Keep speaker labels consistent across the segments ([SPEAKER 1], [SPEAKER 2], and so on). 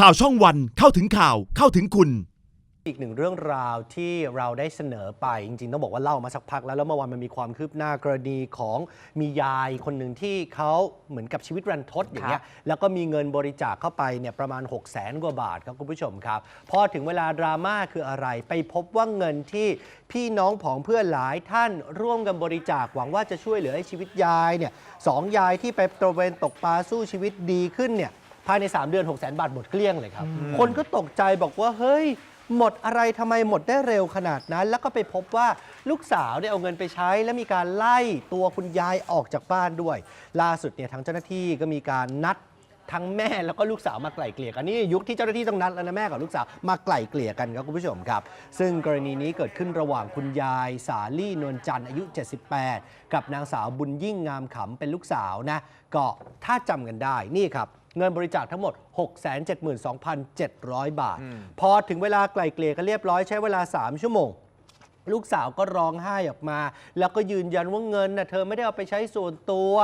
[SPEAKER 1] ข่าวช่องวันเข้าถึงข่าวเข้าถึงคุณ
[SPEAKER 2] อีกหนึ่งเรื่องราวที่เราได้เสนอไป จริงๆ ต้องบอกว่าเล่ามาสักพักแล้วแล้วเมื่อวานมันมีความคืบหน้ากรณีของมียายคนหนึ่งที่เขาเหมือนกับชีวิตรันทดอย่างเงี้ยแล้วก็มีเงินบริจาคเข้าไปเนี่ยประมาณ 6 0แสนกว่าบาทครับคุณผู้ชมครับ พอถึงเวลาดราม่าคืออะไร ไปพบว่าเงินที่พี่น้องผองเพื่อนหลายท่านร่วมกันบริจาคหวังว่าจะช่วยเหลือให้ชีวิตยายเนี่ยสองยายที่ไปตระเวนตกปลาสู้ชีวิตดีขึ้นเนี่ย ภายใน 3 เดือน 6 0แสนบาทหมดเกลี้ยงเลยครับ คนก็ตกใจบอกว่าเฮ้ย หมดอะไรทำไมหมดได้เร็วขนาดนั้น แล้วก็ไปพบว่าลูกสาวเนี่ยเอาเงินไปใช้ และมีการไล่ตัวคุณยายออกจากบ้านด้วย ล่าสุดเนี่ยทางเจ้าหน้าที่ก็มีการนัดทั้งแม่แล้วก็ลูกสาวมาไกล่เกลี่ยกันนี่ยุคที่เจ้าหน้าที่ต้องนัดแล้วนะแม่กับลูกสาวมาไกล่เกลี่ยกันครับคุณผู้ชมครับ ซึ่งกรณีนี้เกิดขึ้นระหว่างคุณยายสาลี่นวลจันทร์อายุ 78 กับนางสาวบุญยิ่งงามขำเป็นลูกสาวนะก็ถ้าจำกันได้นี่ครับ เงินบริจาคทั้งหมด 672,700 บาท พอถึงเวลาไกล่เกลี่ยกันเรียบร้อยใช้เวลา 3 ชั่วโมง ลูกสาวก็ร้องไห้ออกมา แล้วก็ยืนยันว่าเงินน่ะเธอไม่ได้เอาไปใช้ส่วนตัว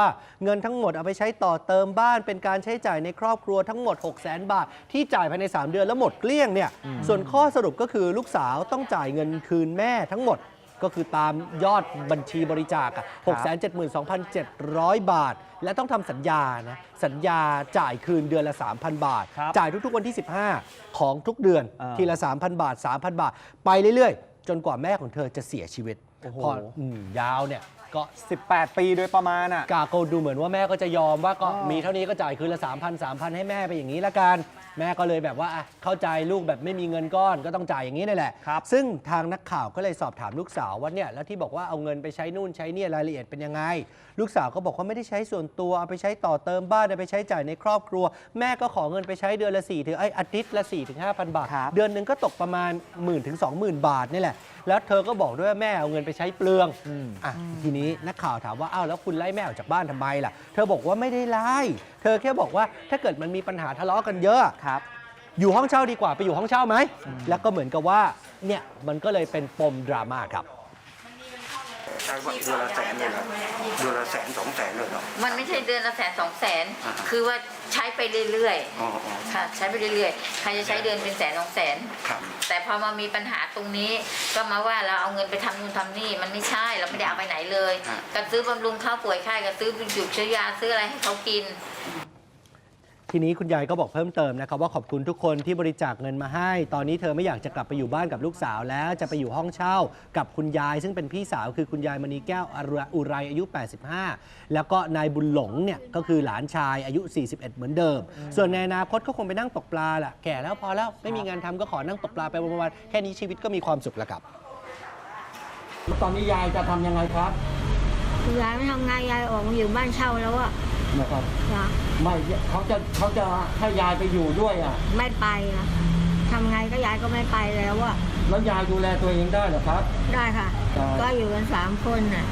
[SPEAKER 2] เงินทั้งหมดเอาไปใช้ต่อเติมบ้าน เป็นการใช้จ่ายในครอบครัวทั้งหมด 6 0 0 0 0 0บาท ที่จ่ายภายใน 3 เดือนแล้วหมดเกลี้ยงเนี่ยส่วนข้อสรุปก็คือลูกสาวต้องจ่ายเงินคืนแม่ทั้งหมด ก็คือตามยอดบัญชีบริจาคอะ672,700 บาท และต้องทำสัญญานะ สัญญาจ่ายคืนเดือนละ 3,000 บาท
[SPEAKER 3] ครับ
[SPEAKER 2] จ่ายทุกๆวันที่ 15 ของทุกเดือน
[SPEAKER 3] อ่า
[SPEAKER 2] ทีละ 3,000 บาท 3,000 บาท ไปเรื่อยๆ จนกว่าแม่ของเธอจะเสียชีวิต
[SPEAKER 3] โอ้โห
[SPEAKER 2] พออืมยาวเนี่ยก็
[SPEAKER 3] 18 ปีโดยประมาณอะ
[SPEAKER 2] กาโกดูเหมือนว่าแม่ก็จะยอมว่าก็
[SPEAKER 3] อ๋อ
[SPEAKER 2] มีเท่านี้ก็จ่ายคืนละ 3,000 3,000 ให้แม่ไปอย่างนี้ละกัน แม่ก็เลยแบบว่าอะเข้าใจลูกแบบไม่มีเงินก้อนก็ต้องจ่ายอย่างนี้นี่แหละ
[SPEAKER 3] ครับ
[SPEAKER 2] ซึ่งทางนักข่าวก็เลยสอบถามลูกสาวว่าเนี่ยแล้วที่บอกว่าเอาเงินไปใช้นู่นใช้เนี่ยรายละเอียดเป็นยังไง ลูกสาวก็บอกว่าไม่ได้ใช้ส่วนตัวเอาไปใช้ต่อเติมบ้านเอาไปใช้จ่ายในครอบครัว แม่ก็ขอเงินไปใช้เดือนละ4ถึงไอยอาทิตย์ละ4ถึง5,000 บาท
[SPEAKER 3] ครับ
[SPEAKER 2] เดือนหนึ่งก็ตกประมาณ1 0 0 0 0ถึง20,000 บาทนี่แหละ แล้วเธอก็บอกด้วยว่าแม่เอาเงินไปใช้เปลือง
[SPEAKER 3] อืม
[SPEAKER 2] อะทีนี้นักข่าวถามว่าอ้าวแล้วคุณไล่แม่ออกจากบ้านทำไมล่ะ เธอบอกว่าไม่ได้ไล่เธอแค่บอกว่าถ้าเกิดมันมีปัญหาทะเลาะกันเยอะ
[SPEAKER 3] ครับ
[SPEAKER 2] อยู่ห้องเช่าดีกว่าไปอยู่ห้องเช่าไหมแล้วก็เหมือนกับว่าเนี่ยมันก็เลยเป็นปมดราม่าครับ
[SPEAKER 4] ใช้ว่าเดือนละแสนเลยเหรอเดือนละแสนสองแสนเลยเหรอ
[SPEAKER 5] มันไม่ใช่เดือนละแสนสองแสน
[SPEAKER 4] อ่าฮะ
[SPEAKER 5] คือว่าใช้ไปเรื่อย
[SPEAKER 4] อ๋ออ๋อ
[SPEAKER 5] ๆค่ะ ใช้ไปเรื่อยๆใครจะใช้เดือนเป็นแสนสองแสน
[SPEAKER 4] ครับ
[SPEAKER 5] แต่พอมามีปัญหาตรงนี้ ก็มาว่าเราเอาเงินไปทำนู่นทำนี่มันไม่ใช่เราไม่ได้เอาไปไหนเลย ก็ซื้อบำรุงข้าวป่วยไข้ก็ซื้อหยุดซื้อยาซื้ออะไรให้เขากิน
[SPEAKER 2] ทีนี้คุณยายก็บอกเพิ่มเติมนะครับว่าขอบคุณทุกคนที่บริจาคเงินมาให้ ตอนนี้เธอไม่อยากจะกลับไปอยู่บ้านกับลูกสาวแล้วจะไปอยู่ห้องเช่ากับคุณยาย ซึ่งเป็นพี่สาวคือคุณยายมณีแก้วอุไรอายุ 85 แล้วก็นายบุญหลงเนี่ยก็คือหลานชายอายุ 41 เหมือนเดิม ส่วนในอนาคตก็คงไปนั่งตกปลาแหละแก่แล้วพอแล้วไม่มีงานทำก็ขอนั่งตกปลาไปวันๆแค่นี้ชีวิตก็มีความสุขแล้วครับ
[SPEAKER 6] ตอนนี้ยายจะทำยังไงครับ
[SPEAKER 7] ยายไม่ทำงานยายออกมาอยู่บ้านเช่าแล้วอะ
[SPEAKER 6] นะครับ
[SPEAKER 7] นะ
[SPEAKER 6] ไม่เขาจะเขาจะให้ยายไปอยู่ด้วยอะ
[SPEAKER 7] ไม่ไปอะทำไงก็ยายก็ไม่ไปแล้วอะ
[SPEAKER 6] แล้วยายดูแลตัวเองได้เหรอครับ
[SPEAKER 7] ได้ค่ะ
[SPEAKER 6] ได้
[SPEAKER 7] ก็อยู่กันสามคนน่ะ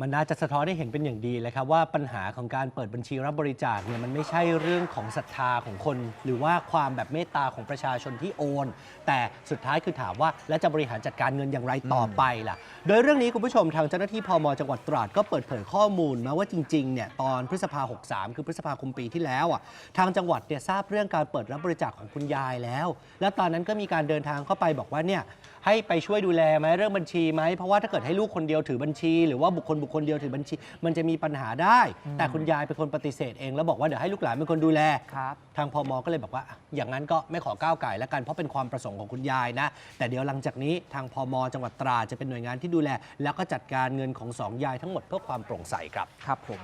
[SPEAKER 2] มันน่าจะสะท้อนให้เห็นเป็นอย่างดีเลยครับว่าปัญหาของการเปิดบัญชีรับบริจาคเนี่ยมันไม่ใช่เรื่องของศรัทธาของคน หรือว่าความแบบเมตตาของประชาชนที่โอน แต่สุดท้ายคือถามว่าแล้วจะบริหารจัดการเงินอย่างไรต่อไปล่ะ โดยเรื่องนี้คุณผู้ชมทางเจ้าหน้าที่พมจังหวัดตราดก็เปิดเผยข้อมูลมาว่าจริงๆเนี่ยตอนพฤษภา 63 คือพฤษภาคมปีที่แล้วอะทางจังหวัดเนี่ยทราบเรื่องการเปิดรับบริจาคของคุณยายแล้ว แล้วตอนนั้นก็มีการเดินทางเข้าไปบอกว่าเนี่ยให้ไปช่วยดูแลไหมเรื่องบัญชีไหมเพราะว่าถ้าเกิดให้ลูกคนเดียวถือบัญชี หรือว่าบุคคลบุคคลเดียวถือบัญชี มันจะมีปัญหาได้ แต่คุณยายเป็นคนปฏิเสธเองแล้วบอกว่าเดี๋ยวให้ลูกหลานเป็นคนดูแล
[SPEAKER 3] ครับ
[SPEAKER 2] ทางพมก็เลยบอกว่าอะอย่างนั้นก็ไม่ขอก้าวไก่แล้วกันเพราะเป็นความประสงค์ของคุณยายนะ แต่เดี๋ยวหลังจากนี้ทางพมจังหวัดตราดจะเป็นหน่วยงานที่ดูแล แล้วก็จัดการเงินของสองยายทั้งหมดเพื่อความโปร่งใสครับ
[SPEAKER 3] ครับผม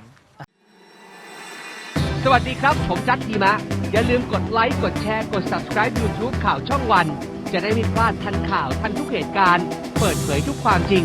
[SPEAKER 8] สวัสดีครับ ผมจัดทีมะ อย่าลืมกดไลค์ กดแชร์ กด subscribe YouTube ข่าวช่องวัน จะได้ไม่พลาดทันข่าวทันทุกเหตุการณ์ เปิดเผยทุกความจริง